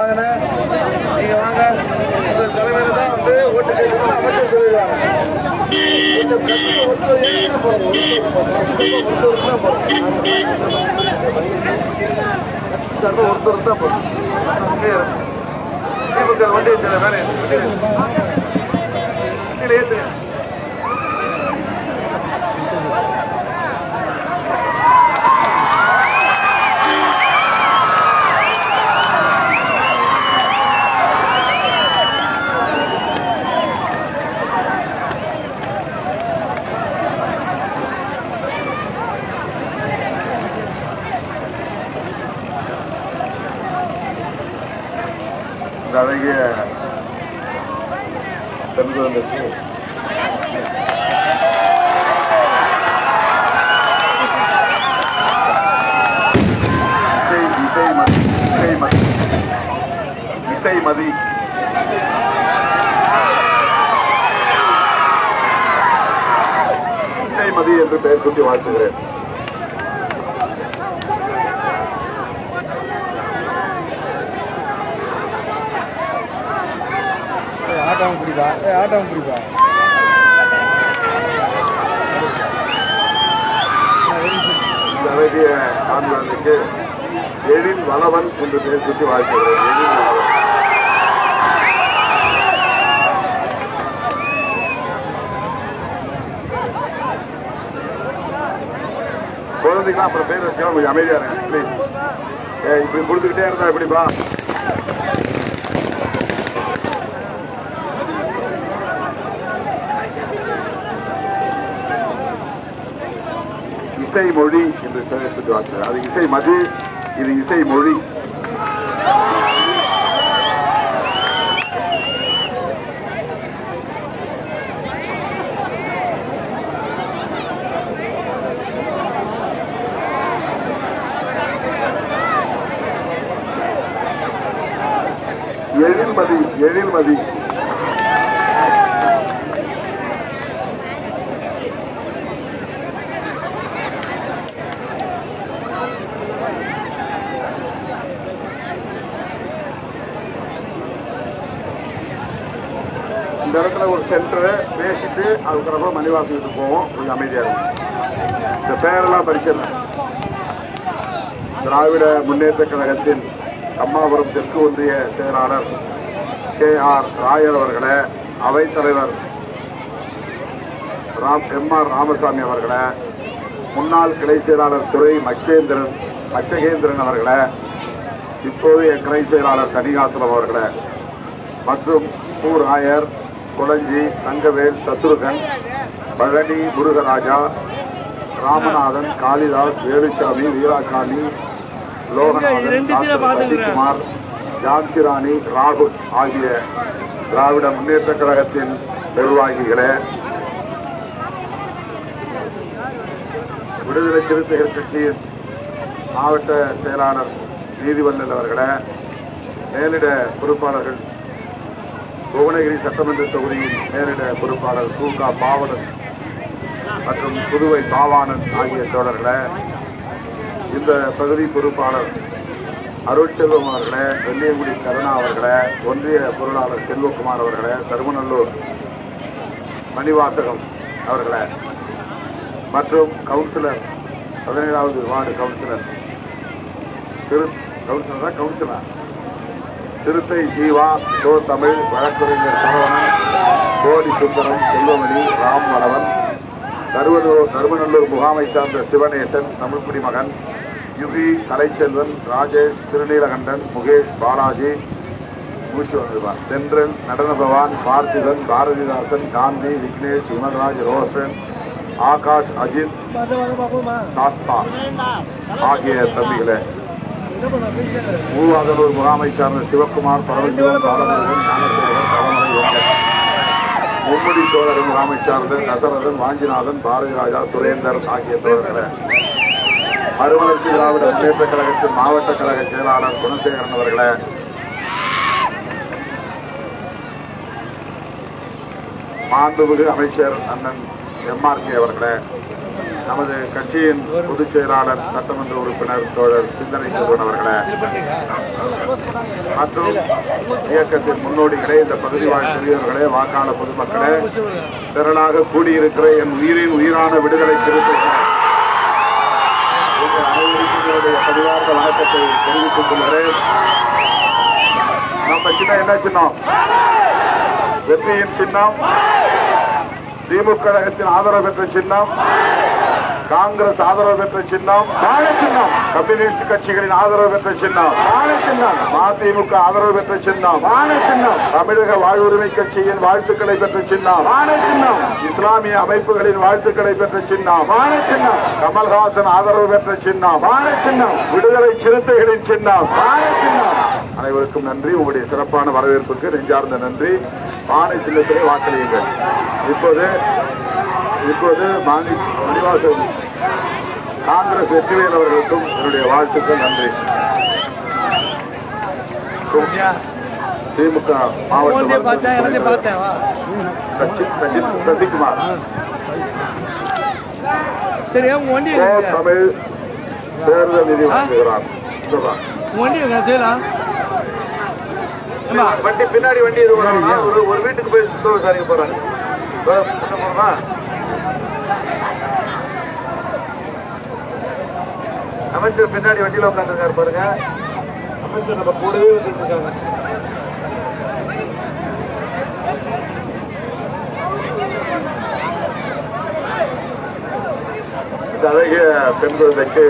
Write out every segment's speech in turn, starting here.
வாங்கண்ணே. நீங்க வாங்க உங்க தலைமையில தான் வந்து ஓட்டு கேட்கணும்னு அமைச்சர் சொல்லிடுவாங்க ஒருத்தர் தான் போதும். வண்டி வண்டியில் ஏற்றுங்க இந்த அழகிய பெண் குழந்தைக்கு இசை மதி இசை மதி இசை மதி. இசை மதி என்று பெயர் சுட்டி வாழ்த்துகிறேன். ஆட்டம் பிடிப்பா? ஆட்டம் பிடிப்பா? இந்த அழகிய எழில் வளவன் என்று பெயர் சுற்றி வாழ்த்துகிறேன். எழில் வளவன். குழந்தைங்களாம் அப்புறம் பேர் வச்சுக்கலாம் கொஞ்சம் அமைதியாக இருங்க ப்ளீஸ் இப்படி கொடுத்துக்கிட்டே இருந்தா எப்படிப்பா? இசை மொழி என்று பெயர் அது இசை மது இது இசை மொழி. எழில்மதி எழில்மதி இந்த இடத்துல ஒரு சென்டரு பேசிட்டு அதுக்கப்புறமா மணிவாசத்துக்கு போவோம். கொஞ்சம் அமைதியாக இருக்கும் இந்த பெயரெல்லாம் படிச்சிடலாம் திராவிட முன்னேற்ற கழகத்தின் அம்மாபுரம் தெற்கு ஒன்றிய செயலாளர் கே ஆர் ராயர் அவர்களை அவைத்தலைவர் ராம் எம் ஆர் ராமசாமி அவர்களை முன்னாள் கிளை செயலாளர் துறை மச்சேந்திரன் மச்சகேந்திரன் அவர்களை இப்போதைய கிளை செயலாளர் தனிகாசலம் அவர்களை மற்றும் பூ ராயர் குளஞ்சி தங்கவேல் சத்ருகன் பழனி முருகராஜா ராமநாதன் காளிதாஸ் வேலுச்சாமி வீராசாமி லோகநாதன் சசிகுமார் ஜான்சிராணி ராகுல் ஆகிய திராவிட முன்னேற்ற கழகத்தின் நிர்வாகிகளே. விடுதலை சிறுத்தைகள் கட்சியின் மாவட்ட செயலாளர் நீதிவல்லல் அவர்களே மேலிட பொறுப்பாளர்கள் புவனகிரி சட்டமன்ற தொகுதியின் நேரிட பொறுப்பாளர் கு. க. பாவலன் மற்றும் புதுவை பாவானன் ஆகிய தோழர்களை இந்த பகுதி பொறுப்பாளர் அருட்செல்வம் அவர்களை வெள்ளியங்குடி கருணா அவர்களை ஒன்றிய பொருளாளர் செல்வகுமார் அவர்களை தருமநல்லூர் மணிவாசகம் அவர்களை மற்றும் கவுன்சிலர் பதினேழாவது வார்டு கவுன்சிலர் திரு கவுன்சிலரா கவுன்சிலர். திருத்தை ஜீவா தோ தமிழ் வழக்கறிஞர் சரவணன் கோடி சுந்தரம் செல்வமணி ராம் வளவன் கருவனூர் கருமநல்லூர் முகாமை சார்ந்த சிவநேசன் தமிழ்குடி மகன் யுகி கலைச்செல்வன் ராஜேஷ் திருநீலகண்டன் முகேஷ் பாலாஜி சென்றல் தென்றல் நடனபவான் பார்த்திபன் பாரதிதாசன் காந்தி விக்னேஷ் விமல்ராஜ் ரோஷன் ஆகாஷ் அஜித் சாஸ்தா ஆகிய தம்பிகளை. மூவாதலூர் முகாமை சார்ந்த சிவக்குமார் பரமசிவன் பாலமுருகன் ஞானசேகர் பரமலை வெங்கட் மும்முடி சோழர் முகாமை சார்ந்த நசரதன் வாஞ்சிநாதன் பாரதிராஜா சுரேந்தர் ஆகிய தோழர்களே மறுமலர்ச்சி திராவிட முன்னேற்ற கழகத்தின் மாவட்ட கழக செயலாளர் குணசேகரன் அவர்களே. மாண்புமிகு அமைச்சர் அண்ணன் எம்ஆர்கே அவர்களே. நமது கட்சியின் பொதுச் செயலாளர் சட்டமன்ற உறுப்பினர் தோழர் சிந்தனை செல்வன் அவர்களே. மற்றும் இயக்கத்தின் முன்னோடிகளே இந்த பகுதி வாழ் பெரியவர்களே பொதுமக்களே திரளாக கூடியிருக்கிற என் உயிரின் உயிரான விடுதலை திருத்தங்கள் உங்கள் பரிவார்ந்த வணக்கத்தை தெரிவித்துக் கொள்கிறேன். நம்ம சின்ன என்ன சின்னம்? வெற்றியின் சின்னம். திமுக கழகத்தின் ஆதரவு பெற்ற சின்னம். காங்கிரஸ் ஆதரவு பெற்ற சின்னம். சின்னம். கம்யூனிஸ்ட் கட்சிகளின் ஆதரவு பெற்ற சின்னம். சின்னம். மதிமுக ஆதரவு பெற்ற சின்னம். சின்னம். தமிழக வாழ்வுரிமை கட்சியின் வாழ்த்துக்களை பெற்ற சின்னம். சின்னம். இஸ்லாமிய அமைப்புகளின் வாழ்த்துக்களை பெற்ற சின்னம். சின்னம். கமல்ஹாசன் ஆதரவு பெற்ற சின்னம். சின்னம். விடுதலை சிறுத்தைகளின் சின்னம். அனைவருக்கும் நன்றி. உங்களுடைய சிறப்பான வரவேற்புக்கு நெஞ்சார்ந்த நன்றி. பானை சின்னத்திலே வாக்களியுங்கள். இப்போது இப்போது மாணி மணிவாசன் காங்கிரஸ் வெற்றிவேல் அவர்களுக்கும் என்னுடைய வாழ்த்துக்கள் நன்றி. திமுக மாவட்ட எங்க? தமிழ் தேர்தல் நிதி வழங்குகிறார். வண்டி பின்னாடி வண்டி ஒரு வீட்டுக்கு போய் விசாரிக்க போறாங்க இதோ என்ன போறோமா அமைச்சர் பின்னாடி வண்டியில் உட்காந்துருக்காரு பாருங்க. அமைச்சர் நம்ம கூடவே வந்துட்டு இருக்காங்க அழகிய பெண் குழந்தைக்கு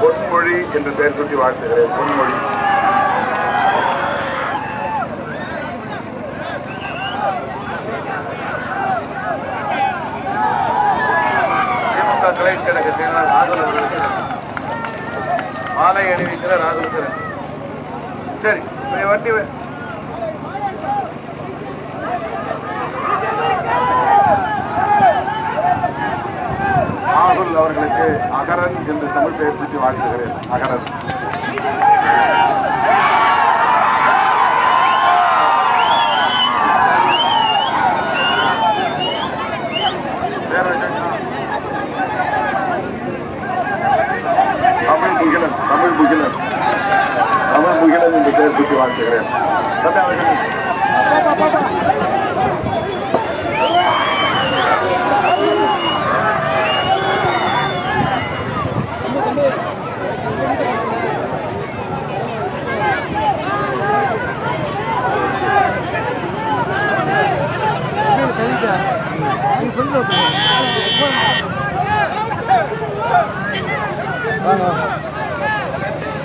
பொன்மொழி என்று பெயர் சுட்டி வாழ்த்துகிறேன். பொன்மொழி. திமுக கலை கழகத்தில் ஆதரவு மாலை அணிவிக்கிற ராகுலுக்கு சரி வண்டி ராகுல் அவர்களுக்கு அகரன் என்று தமிழ் பெயர் சுற்றி வாழ்த்துகிறேன். அகரன் வேற என்ன? தமிழ் முகிலன் தமிழ் முகிலன் தமிழ் முகிலன் என்று பெயர் சுற்றி வாழ்த்துகிறேன் தம்பி, அவர்கள்